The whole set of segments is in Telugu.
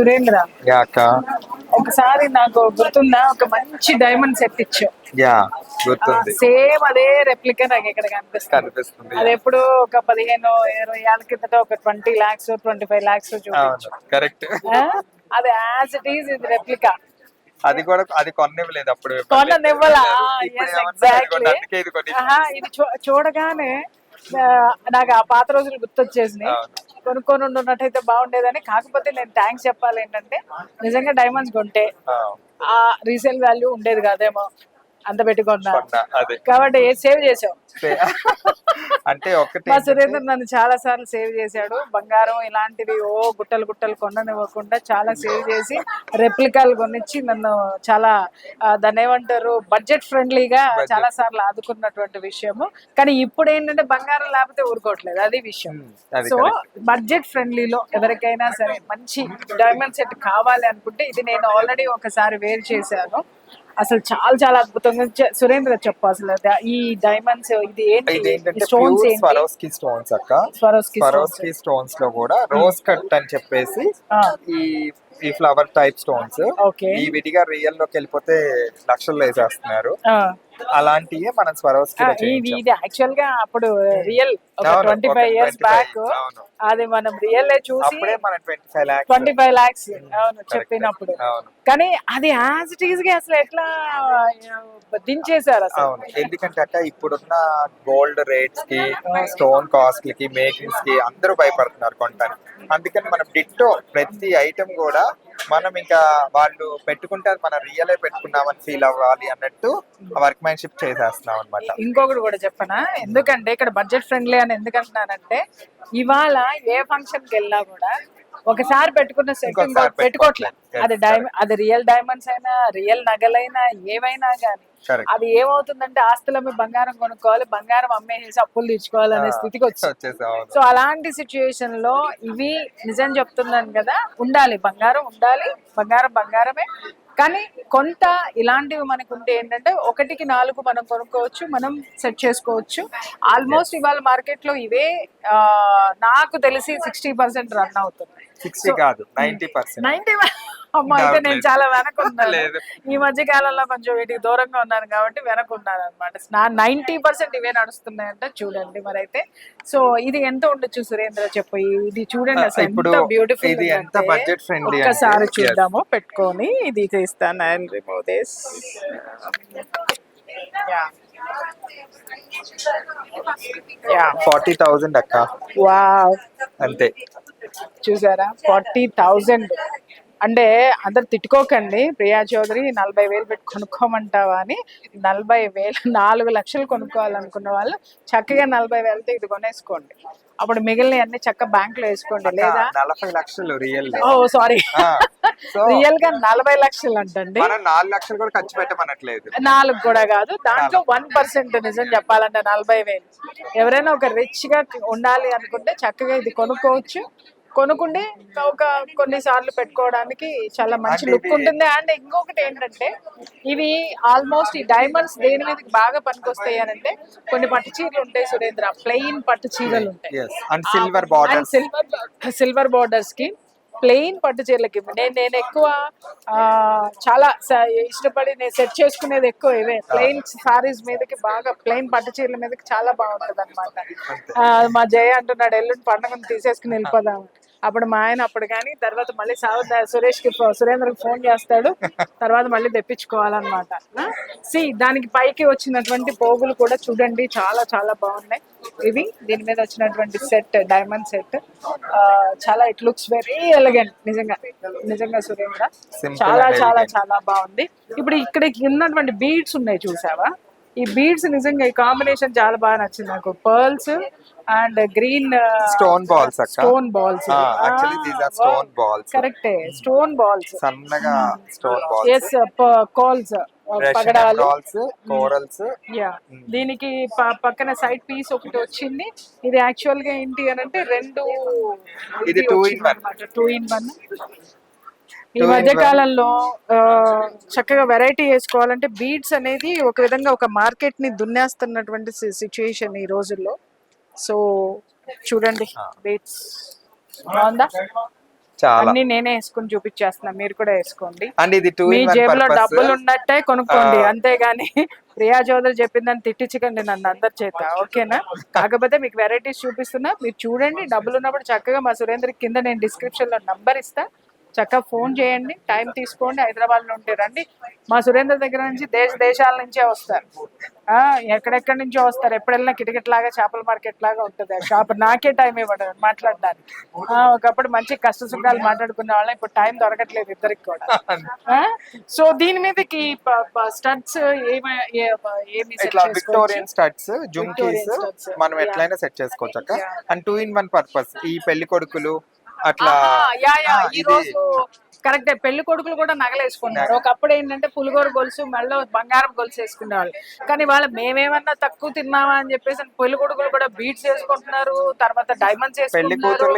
సురేంద్ర. ఒకసారి నాకు గుర్తుందా? ఒక మంచి డైమండ్ సెట్ ఇచ్చావు. యా గుర్తుంది. సేమ్ అదే రెప్లికా నాకు ఇక్కడ కనిపిస్తుంది. కనిపిస్తుంది. అది ఎప్పుడు ఒక పదిహేను ఇరవై ఏళ్ళ కిందట ఒక twenty lakhs twenty five lakhs చూపించు. కరెక్ట్ ఆ? అది యాజ్ ఇట్ ఈస్ ఇది రెప్లికా అది కూడా అది కొనివ్వలేదు అప్పుడు. కొననివ్వలా? ఇప్పుడు Yes, ఏమన్నా అది exactly. కొన్న- అందుకే ఇది కొని ఆహా, ఇది చూ- చూడగానే ఆ, నాకు ఆ పాత రోజులు గుర్తొచ్చేసినాయి. అవును. కొనుక్కొని ఉన్నట్టయితే బాగుండేదని. కాకపోతే నేను థ్యాంక్స్ చెప్పాలి ఏంటంటే నిజంగా డైమండ్స్ కొంటే ఆ, ఆ రీసేల్ వాల్యూ ఉండేది కాదేమో. అంత పెట్టుకున్నా కాబట్టి సేవ్ చేసావు? అంటే ఒకటి మా సురేంద్ర నన్ను చాలా సార్లు సేవ్ చేశాడు. బంగారం ఇలాంటివి ఓ గుట్టలు గుట్టలు కొననివ్వకుండా చాలా సేవ్ చేసి రెప్లికాలు కొనిచ్చి నన్ను చాలా దాన్ని ఏమంటారు బడ్జెట్ ఫ్రెండ్లీగా చాలా సార్లు ఆదుకున్నటువంటి విషయము. కానీ ఇప్పుడు ఏంటంటే బంగారం లేకపోతే ఊరుకోవట్లేదు. అది విషయం. సో. బడ్జెట్ ఫ్రెండ్లీలో ఎవరికైనా సరే మంచి డైమండ్ సెట్ కావాలి అనుకుంటే ఇది నేను ఆల్రెడీ ఒకసారి వేర్ చేశాను. అసలు చాలా చాలా అద్భుతంగా సురేంద్ర చెప్పు అసలు. ఈ డైమండ్స్ ఇది ఏంటి? స్టోన్స్ స్వరోస్కి స్టోన్స్ అక్క. స్వరోస్కి స్టోన్స్లో కూడా రోజ్ కట్ అని చెప్పేసి. ఈ ఈ ఫ్లవర్ టైప్ స్టోన్స్ ఈ విడిగా రియల్లోకి వెళ్ళిపోతే లక్షల్లో వేసేస్తున్నారు. అలాంటివి మనం స్వరోస్కి ఇది యాక్చువల్గా అప్పుడు real twenty five years 25, back. అది మనం రియల్ చూసి ట్వంటీ ఫైవ్ లాక్స్ అవును చెప్పినప్పుడు. కానీ అది యాజ్ ఇట్ ఈస్గా అసలు ఎట్లా దించేశారు అసలు? ఎందుకంటే అక్క ఇప్పుడున్న గోల్డ్ రేట్స్కి స్టోన్ కాస్ట్కి మేకింగ్స్కి అందరూ భయపడుతున్నారు కొనడానికి అందుకని మనం డిట్టో ప్రతి ఐటమ్ కూడా మనం ఇంకా వాళ్ళు పెట్టుకుంటారు మనం రియలే పెట్టుకున్నామని ఫీల్ అవ్వాలి అన్నట్టు వర్క్ మ్యాన్షిప్ చేసేస్తున్నాం అనమాట ఇంకొకటి కూడా చెప్పనా? ఎందుకంటే ఇక్కడ బడ్జెట్ ఫ్రెండ్లీ అని ఎందుకంటున్నానంటే ఇవాళ ఏ ఫంక్షన్కి వెళ్ళినా కూడా ఒకసారి పెట్టుకున్న సెట్ ఇంకొకసారి పెట్టుకోవట్లేదు. అది డైమండ్ అది రియల్ డైమండ్స్ అయినా రియల్ నగలైనా ఏవైనా కానీ అది ఏమవుతుందంటే ఆస్తుల మీద బంగారం కొనుక్కోవాలి బంగారం అమ్మేసి అప్పులు తీర్చుకోవాలి అనే స్థితికి వచ్చింది సో అలాంటి సిచ్యుయేషన్లో ఇవి నిజం చెప్తున్నాను కదా ఉండాలి. బంగారం ఉండాలి బంగారం బంగారమే. కానీ కొంత ఇలాంటివి మనకు ఉంటే ఏంటంటే ఒకటికి నాలుగు మనం కొనుక్కోవచ్చు మనం సెట్ చేసుకోవచ్చు. ఆల్మోస్ట్ ఇవాళ మార్కెట్లో ఇవే నాకు తెలిసి సిక్స్టీ పర్సెంట్ రన్ అవుతుంది సిక్స్టీ కాదు నైన్టీ పర్సెంట్ నైన్టీ అమ్మ అయితే నేను చాలా వెనకున్నాను. ఈ మధ్య కాలంలో కొంచెం వీటికి దూరంగా ఉన్నాను కాబట్టి వెనకున్నాను అనమాట నా నైన్టీ పర్సెంట్ ఇవే నడుస్తున్నాయంట చూడండి మరి అయితే సో ఇది ఎంత ఉండొచ్చు సురేంద్ర చెప్పు? ఇది చూడండి అసలు ఎంత బ్యూటిఫుల్ ఎంత friendly అంటే, ఒక్కసారి. చూద్దాము పెట్టుకొని ఇది చేస్తాను I remove this yeah forty thousand అక్క. వావ్ అంతే. చూసారా? Forty thousand. అంటే అందరు తిట్టుకోకండి. ప్రియా చౌదరి నలభై వేలు పెట్టి కొనుక్కోమంటావా అని నలభై వేలు నాలుగు లక్షలు కొనుక్కోవాలనుకున్న వాళ్ళు చక్కగా నలభై వేలతో ఇది కొనేసుకోండి. అప్పుడు మిగిలిన అన్ని చక్క బ్యాంక్లో వేసుకోండి లేదా? నలభై లక్షలు రియల్ ఓ సారీ. రియల్గా నలభై లక్షలు అంటండి. నాలుగు లక్షలు కూడా ఖర్చు పెట్టమనట్లేదు. నాలుగు కూడా కాదు. దాంట్లో వన్ పర్సెంట్ నిజం చెప్పాలంటే నలభై వేలు. ఎవరైనా ఒక రిచ్గా ఉండాలి అనుకుంటే చక్కగా ఇది కొనుక్కోవచ్చు. కొనుక్కుంటే ఒక కొన్ని సార్లు పెట్టుకోవడానికి చాలా మంచి లుక్ ఉంటుంది. అండ్ ఇంకొకటి ఏంటంటే ఇవి ఆల్మోస్ట్ ఈ డైమండ్స్ దేని మీదకి బాగా పనికొస్తాయి అని అంటే కొన్ని పట్టు చీరలు ఉంటాయి సురేంద్ర. ప్లెయిన్ పట్టు చీరలు ఉంటాయి. And silver border silver silver బార్డర్స్కి plain పట్టు చీరలకి నేను నేను ఎక్కువ ఆ, చాలా ఇష్టపడి నేను సెట్ చేసుకునేది ఎక్కువ ఇవే. ప్లెయిన్ సారీస్ మీదకి బాగా ప్లెయిన్ పట్టు చీరల మీదకి చాలా బాగుంటది అనమాట మా జయ అంటున్నాడు ఎల్లుండి పండుగను తీసేసుకుని వెళ్ళిపోదాం. అప్పుడు మా ఆయన అప్పుడు కానీ తర్వాత మళ్ళీ సావధ సురేష్కి సురేంద్రకి ఫోన్ చేస్తాడు. తర్వాత మళ్ళీ తెప్పించుకోవాలన్నమాట. సి దానికి పైకి వచ్చినటువంటి పోగులు కూడా చూడండి. చాలా చాలా బాగున్నాయి. ఇవి దీని మీద వచ్చినటువంటి సెట్ డైమండ్ సెట్ చాలా ఇట్ లుక్స్ వెరీ ఎలిగెంట్ నిజంగా నిజంగా సురేంద్ర. చాలా చాలా. చాలా బాగుంది. ఇప్పుడు ఇక్కడ ఉన్నటువంటి బీడ్స్ ఉన్నాయి చూసావా? ఈ బీడ్స్ నిజంగా ఈ కాంబినేషన్ చాలా బాగా నచ్చింది నాకు. Pearls and green stone balls stone balls. Actually these are stone balls కరెక్టే స్టోన్ బాల్స్. సన్నగా stone balls as calls Russian పగడాలు. Balls corals yeah దీనికి పక్కన సైడ్ పీస్ ఒకటి వచ్చింది. ఇది యాక్చువల్గా ఏంటి అని అంటే రెండు ఇది in one. Two in one ఈ మధ్య. కాలంలో చక్కగా వెరైటీ వేసుకోవాలంటే బీడ్స్ అనేది ఒక విధంగా ఒక మార్కెట్ని దున్నేస్తున్నటువంటి సిచ్యుయేషన్ ఈ రోజుల్లో. సో చూడండి బీడ్స్ బాగుందా? అన్ని నేనే వేసుకుని చూపించేస్తున్నా మీరు కూడా వేసుకోండి. అండ్ ఇది టూ మీ జేబులో డబ్బులు ఉన్నట్టే కొనుక్కోండి. అంతేగాని ప్రియా చౌదరి చెప్పిందని తిట్టించకండి నన్ను అందరి చేత ఓకేనా? కాకపోతే మీకు వెరైటీస్ చూపిస్తున్నా మీరు చూడండి డబ్బులు ఉన్నప్పుడు చక్కగా మా సురేంద్ర కింద నేను డిస్క్రిప్షన్లో నంబర్ ఇస్తా. చక్కగా ఫోన్ చేయండి టైం తీసుకోండి హైదరాబాద్లో ఉంటే రండి మా సురేంద్ర దగ్గర నుంచి దేశ దేశాల నుంచే వస్తారు ఆ ఎక్కడెక్కడి నుంచో వస్తారు ఎప్పుడెళ్ళినా కిటకిట్ లాగా చేపల మార్కెట్ లాగా ఉంటుంది షాప్ నాకే టైం ఇవ్వడం మాట్లాడడానికి ఆ, ఒకప్పుడు మంచి కష్ట సుఖాలు మాట్లాడుకునే వాళ్ళం ఇప్పుడు టైం దొరకట్లేదు ఇద్దరికి కూడా సో దీని మీదకి స్టడ్స్? Victorian studs jhumkis. మనం. ఎట్లయినా సెట్ చేసుకోవచ్చు. And two in one purpose ఈ పెళ్ళి కొడుకులు అట్లా ఈ రోజు కరెక్ట్ పెళ్ళి కొడుకులు కూడా నగలేసుకున్నారు. ఒకప్పుడు ఏంటంటే పులిగోరు గొలుసు మెళ్ళ బంగారం గొలుసు వేసుకునేవాళ్ళు. కానీ వాళ్ళు మేమేమన్నా తక్కువ తిన్నామా అని చెప్పేసి పెళ్ళి కొడుకులు కూడా బీట్స్ వేసుకుంటున్నారు తర్వాత డైమండ్స్ వేసుకుంటున్నారు.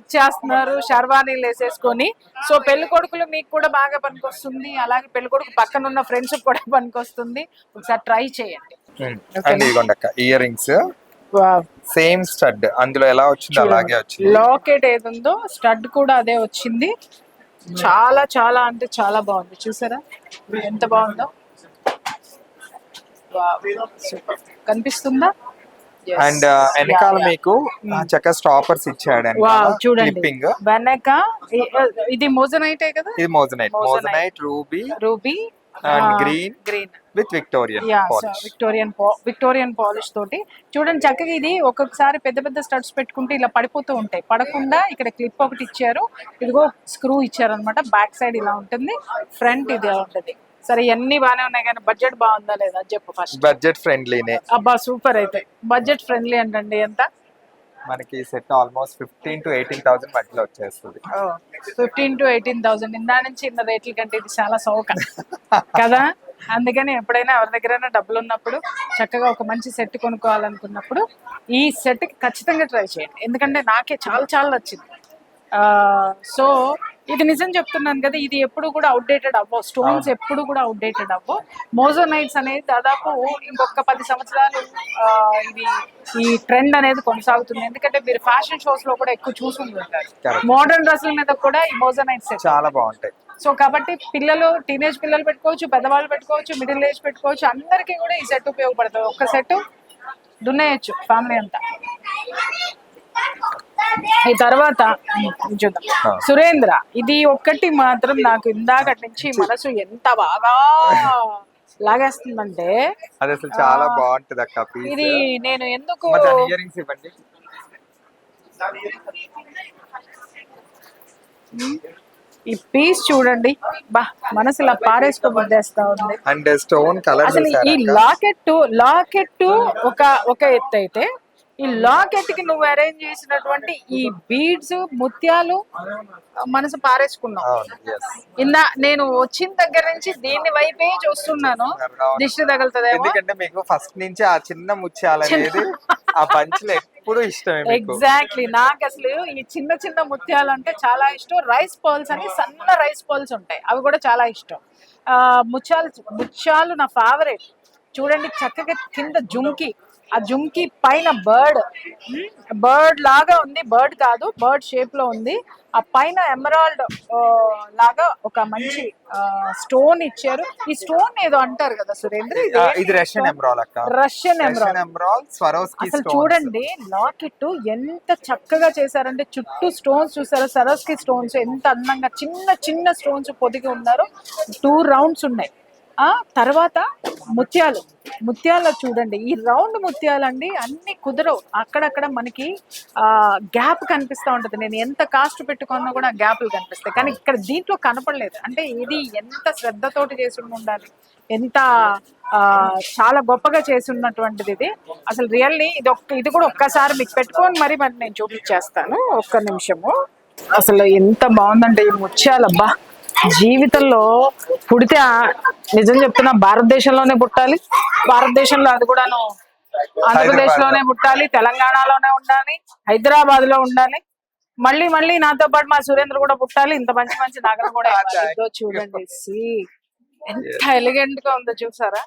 ఇచ్చేస్తున్నారు షర్వానీలు వేసేసుకొని. సో పెళ్ళి కొడుకులు మీకు కూడా బాగా పనికొస్తుంది అలాగే పెళ్ళి కొడుకు పక్కన ఉన్న ఫ్రెండ్స్ కూడా పనికొస్తుంది. ఒకసారి ట్రై చేయండి. ఇయర్ రింగ్స్ సేమ్ స్టడ్ అందులో ఎలా వచ్చిందో అలాగే వచ్చింది. లాకెట్ ఏది ఉందో స్టడ్ కూడా అదే వచ్చింది. చాలా చాలా అంటే చాలా బాగుంది. చూసారా? ఎంత బాగుందో? సూపర్ కనిపిస్తుందా. అండ్ వెనకాల Yeah, yeah. మీకు చక్కగా స్టాపర్స్ ఇచ్చాడు చూడండి. వెనక ఇది మోజనైటే కదా? ఇది moissanite. Moissanite ruby. Ruby. And green. Green with Victorian Victorian Victorian polish తోటి. చూడండి చక్కగా ఇది ఒక్కొక్కసారి పెద్ద పెద్ద స్టడ్స్ పెట్టుకుంటే ఇలా పడిపోతూ ఉంటాయి. పడకుండా ఇక్కడ క్లిప్ ఒకటి ఇచ్చారు. ఇదిగో స్క్రూ ఇచ్చారు అనమాట బ్యాక్ సైడ్ ఇలా ఉంటుంది. ఫ్రంట్ ఇది ఉంటుంది. సరే ఇవన్నీ బాగానే ఉన్నాయి కానీ బడ్జెట్ బాగుందా లేదా? చెప్పు ఫస్ట్ బడ్జెట్ ఫ్రెండ్లీనే అబ్బా సూపర్ అయితే. బడ్జెట్ ఫ్రెండ్లీ అంటండి ఎంత? మనకి set almost fifteen to eighteen thousand మధ్యలో వచ్చేస్తుంది. Fifteen to eighteen thousand. ఇందా నుంచి ఇన్న రేట్ల కంటే ఇది చాలా సౌక. కదా? అందుకని ఎప్పుడైనా ఎవరి దగ్గరైనా డబ్బులు ఉన్నప్పుడు చక్కగా ఒక మంచి సెట్ కొనుక్కోవాలనుకున్నప్పుడు ఈ సెట్ ఖచ్చితంగా ట్రై చేయండి. ఎందుకంటే నాకే చాలా చాలా నచ్చింది. సో ఇది నిజం చెప్తున్నాను కదా ఇది ఎప్పుడు కూడా అవుట్డేటెడ్ అవ్వవు. స్టోన్స్ ఎప్పుడు కూడా అవుట్డేటెడ్ అవ్వవు. మోజోనైట్స్ అనేది దాదాపు ఇంకొక పది సంవత్సరాలు ఇది ఈ ట్రెండ్ అనేది కొనసాగుతుంది. ఎందుకంటే మీరు ఫ్యాషన్ షోస్లో కూడా ఎక్కువ చూసుకుంటుంటారు. మోడర్న్ డ్రెస్సుల మీద కూడా ఈ మోజోనైట్స్ చాలా బాగుంటాయి. సో కాబట్టి పిల్లలు టీనేజ్ పిల్లలు పెట్టుకోవచ్చు పెద్దవాళ్ళు పెట్టుకోవచ్చు మిడిల్ ఏజ్ పెట్టుకోవచ్చు అందరికీ కూడా ఈ సెట్ ఉపయోగపడుతుంది ఒక్క సెట్ దున్నేయచ్చు ఫ్యామిలీ అంతా. ఈ తర్వాత చూద్దాం. సురేంద్ర ఇది ఒక్కటి మాత్రం నాకు ఇందాకటి నుంచి మనసు ఎంత బాగా లాగేస్తుందంటే అది అసలు చాలా బాగుంటది అక్క ఇది నేను ఎందుకు ఇవ్వండి. ఈ పీస్ చూడండి. బా మనసు ఇలా పారేసుకోబుద్దేస్తా ఉంది. అండ్ స్టోన్ కలర్ అసలు ఈ లాకెట్ లాకెట్ ఒక ఒక ఎత్తు అయితే ఈ లాకెట్కి నువ్వు అరేంజ్ చేసినటువంటి ఈ బీడ్స్ ముత్యాలు మనసు ఎస్ ఇందా నేను వచ్చిన దగ్గర నుంచి దీన్ని వైపే చూస్తున్నాను. దిష్టి తగులుతుందేమో? ఎందుకంటే మీకు ఫస్ట్ నుంచి ఆ చిన్న ముత్యాలు అనేది ఆ పంచులు ఎప్పుడు ఇష్టమే మీకు. ఎగ్జాక్ట్లీ నాకు అసలు ఈ చిన్న చిన్న ముత్యాలు అంటే చాలా ఇష్టం. రైస్ పర్ల్స్ అని సన్న రైస్ పర్ల్స్ ఉంటాయి. అవి కూడా చాలా ఇష్టం. ముత్యాలు ముత్యాలు నా ఫేవరెట్ చూడండి చక్కగా కింద జుంకి ఆ జుంకి పైన బర్డ్. బర్డ్ లాగా ఉంది. బర్డ్ కాదు. బర్డ్ షేప్లో ఉంది. ఆ పైన ఎమరాల్డ్ లాగా ఒక మంచి స్టోన్ ఇచ్చారు. ఈ స్టోన్ ఏదో అంటారు కదా సురేంద్ర? ఇది రష్యన్ ఎమరాల్ అక్క. రష్యన్ ఎమరాల్ స్వరోస్కి అసలు చూడండి లాకెట్ ఎంత చక్కగా చేశారంటే చుట్టూ స్టోన్స్ చూసారా? సరస్కి స్టోన్స్ ఎంత అందంగా చిన్న చిన్న స్టోన్స్ పొదిగి ఉన్నారు. టూ రౌండ్స్ ఉన్నాయి. ఆ తర్వాత ముత్యాలు. ముత్యాల చూడండి ఈ రౌండ్ ముత్యాలండి అన్ని కుదరవు. అక్కడక్కడ మనకి ఆ గ్యాప్ కనిపిస్తూ ఉంటుంది. నేను ఎంత కాస్ట్ పెట్టుకున్నా కూడా గ్యాప్లు కనిపిస్తాయి. కానీ ఇక్కడ దీంట్లో కనపడలేదు. అంటే ఇది ఎంత శ్రద్ధతోటి చేసి ఉండాలి ఎంత ఆ, చాలా గొప్పగా చేసి ఉన్నటువంటిది ఇది. అసలు రియల్లీ ఇది ఒక్క ఇది కూడా ఒక్కసారి మీకు పెట్టుకొని మరి మరి నేను చూపించేస్తాను. ఒక్క నిమిషము. అసలు ఎంత బాగుందంటే ఈ ముత్యాలబ్బా. జీవితంలో పుడితే నిజం చెప్తున్నా భారతదేశంలోనే పుట్టాలి. భారతదేశంలో అది కూడాను ఆంధ్రప్రదేశ్లోనే పుట్టాలి తెలంగాణలోనే ఉండాలి హైదరాబాద్లో ఉండాలి. మళ్ళీ మళ్ళీ నాతో పాటు మా సురేంద్ర కూడా పుట్టాలి. ఇంత మంచి మంచి నగలు కూడా చూడండి. ఎంత ఎలిగెంట్గా ఉందో చూసారా?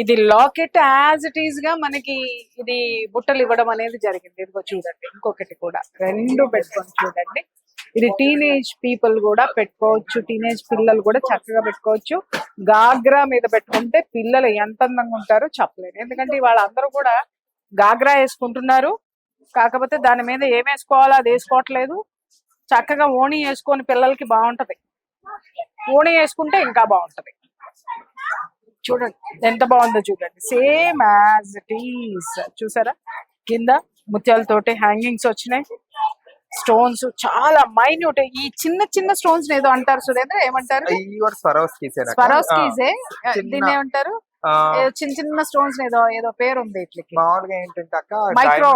ఇది లాకెట్ యాజ్ ఇట్ ఈస్గా మనకి ఇది బుట్టలు ఇవ్వడం అనేది జరిగింది. ఇదిగో చూడండి ఇంకొకటి కూడా. రెండు పెట్టుకొని చూడండి. ఇది టీనేజ్ పీపుల్ కూడా పెట్టుకోవచ్చు. టీనేజ్ పిల్లలు కూడా చక్కగా పెట్టుకోవచ్చు. గాగ్రా మీద పెట్టుకుంటే పిల్లలు ఎంత అందంగా ఉంటారో చెప్పలేను ఎందుకంటే వాళ్ళందరూ కూడా గాగ్రా వేసుకుంటున్నారు. కాకపోతే దాని మీద ఏం వేసుకోవాలో అది వేసుకోవట్లేదు. చక్కగా ఓణి వేసుకొని పిల్లలకి బాగుంటది. ఓణి వేసుకుంటే ఇంకా బాగుంటది. చూడండి ఎంత బాగుందో చూడండి. సేమ్ యాజ్ ఇట్ ఈస్ చూసారా? కింద ముత్యాలతోటి హ్యాంగింగ్స్ వచ్చినాయి. స్టోన్స్ చాలా మైన్యూట్ ఈ చిన్న చిన్న స్టోన్స్ ఏదో అంటారు సురేంద్ర ఏమంటారు? స్వరోస్కీసే దీన్ని ఏమంటారు? చిన్న చిన్న స్టోన్స్ ఏదో ఏదో పేరు ఉంది ఇట్లకి. మామూలుగా ఏంటంటే అక్క Micro.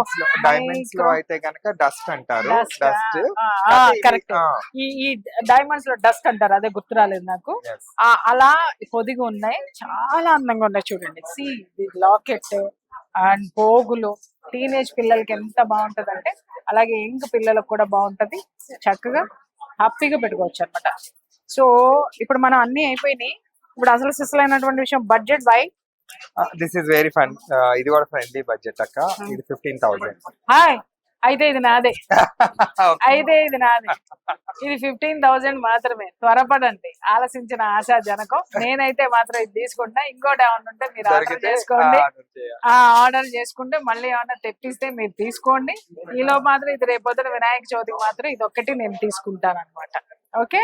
డైమండ్స్లో. అయితే కనుక డస్ట్ అంటారు. డస్ట్ కరెక్ట్ ఈ ఈ డైమండ్స్లో డస్ట్ అంటారు అదే గుర్తు రాలేదు నాకు. ఆ అలా పొదిగి ఉన్నాయి చాలా అందంగా ఉన్నాయి చూడండి. సి లాకెట్ అండ్ పోగులు. టీనేజ్ పిల్లలకి ఎంత బాగుంటది అంటే అలాగే యంగ్ పిల్లలకు కూడా బాగుంటది. చక్కగా హ్యాపీగా పెట్టుకోవచ్చు అన్నమాట. సో ఇప్పుడు మనం అన్ని అయిపోయినాయి. ఇప్పుడు అసలు సిసలైనటువంటి విషయం budget by this is very fun ఇది కూడా ఫ్రెండ్లీ బడ్జెట్ అక్క. ఇది ఫిఫ్టీన్ థౌసండ్ హాయ్ అయితే ఇది నాదే. అయితే ఇది నాదే. ఇది ఫిఫ్టీన్ థౌజండ్ మాత్రమే. త్వరపడండి. ఆలోచించిన ఆశా జనకం. నేనైతే మాత్రం ఇది తీసుకుంటా ఇంకోటి ఏమన్నా ఉంటే మీరు ఆర్డర్ చేసుకోండి. ఆ ఆర్డర్ చేసుకుంటే మళ్ళీ ఏమన్నా తెప్పిస్తే మీరు తీసుకోండి. ఈలో మాత్రం ఇది రేపొద్దున వినాయక చవితికి మాత్రం ఇది ఒక్కటి నేను తీసుకుంటాను అనమాట ఓకే?